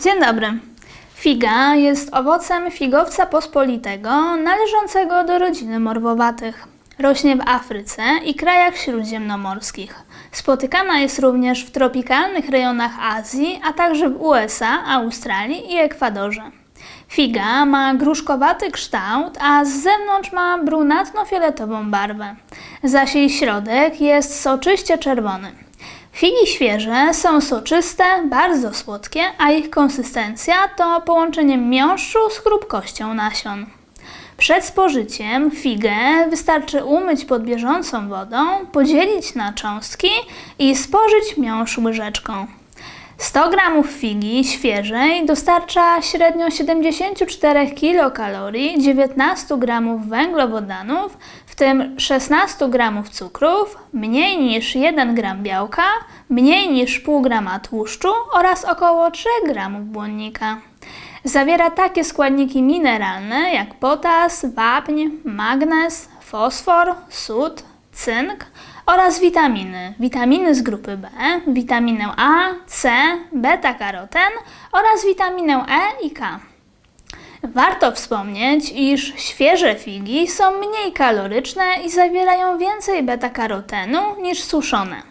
Dzień dobry. Figa jest owocem figowca pospolitego należącego do rodziny morwowatych. Rośnie w Afryce i krajach śródziemnomorskich. Spotykana jest również w tropikalnych rejonach Azji, a także w USA, Australii i Ekwadorze. Figa ma gruszkowaty kształt, a z zewnątrz ma brunatno-fioletową barwę, zaś jej środek jest soczyście czerwony. Figi świeże są soczyste, bardzo słodkie, a ich konsystencja to połączenie miąższu z chrupkością nasion. Przed spożyciem figę wystarczy umyć pod bieżącą wodą, podzielić na cząstki i spożyć miąższ łyżeczką. 100 g figi świeżej dostarcza średnio 74 kilokalorii, 19 g węglowodanów, w tym 16 g cukrów, mniej niż 1 g białka, mniej niż pół grama tłuszczu oraz około 3 g błonnika. Zawiera takie składniki mineralne jak potas, wapń, magnez, fosfor, sód, cynk oraz witaminy. Witaminy z grupy B, witaminę A, C, beta-karoten oraz witaminę E i K. Warto wspomnieć, iż świeże figi są mniej kaloryczne i zawierają więcej beta-karotenu niż suszone.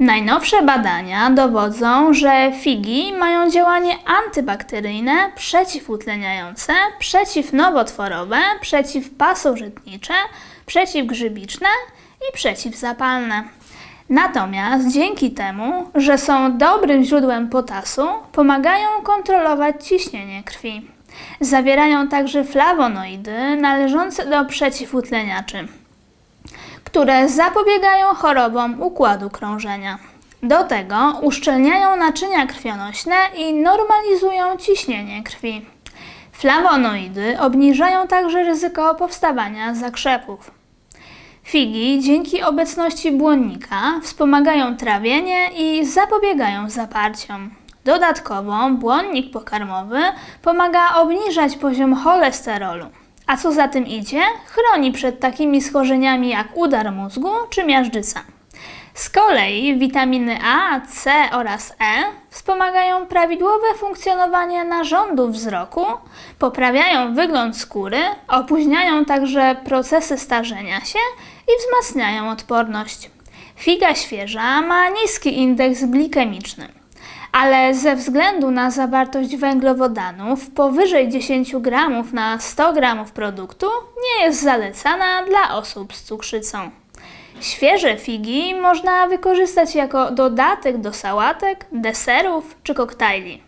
Najnowsze badania dowodzą, że figi mają działanie antybakteryjne, przeciwutleniające, przeciwnowotworowe, przeciwpasożytnicze, przeciwgrzybiczne i przeciwzapalne. Natomiast dzięki temu, że są dobrym źródłem potasu, pomagają kontrolować ciśnienie krwi. Zawierają także flawonoidy należące do przeciwutleniaczy które zapobiegają chorobom układu krążenia. Do tego uszczelniają naczynia krwionośne i normalizują ciśnienie krwi. Flawonoidy obniżają także ryzyko powstawania zakrzepów. Figi dzięki obecności błonnika wspomagają trawienie i zapobiegają zaparciom. Dodatkowo błonnik pokarmowy pomaga obniżać poziom cholesterolu. A co za tym idzie, chroni przed takimi schorzeniami jak udar mózgu czy miażdżyca. Z kolei witaminy A, C oraz E wspomagają prawidłowe funkcjonowanie narządów wzroku, poprawiają wygląd skóry, opóźniają także procesy starzenia się i wzmacniają odporność. Figa świeża ma niski indeks glikemiczny ale ze względu na zawartość węglowodanów powyżej 10 g na 100 g produktu nie jest zalecana dla osób z cukrzycą. Świeże figi można wykorzystać jako dodatek do sałatek, deserów czy koktajli.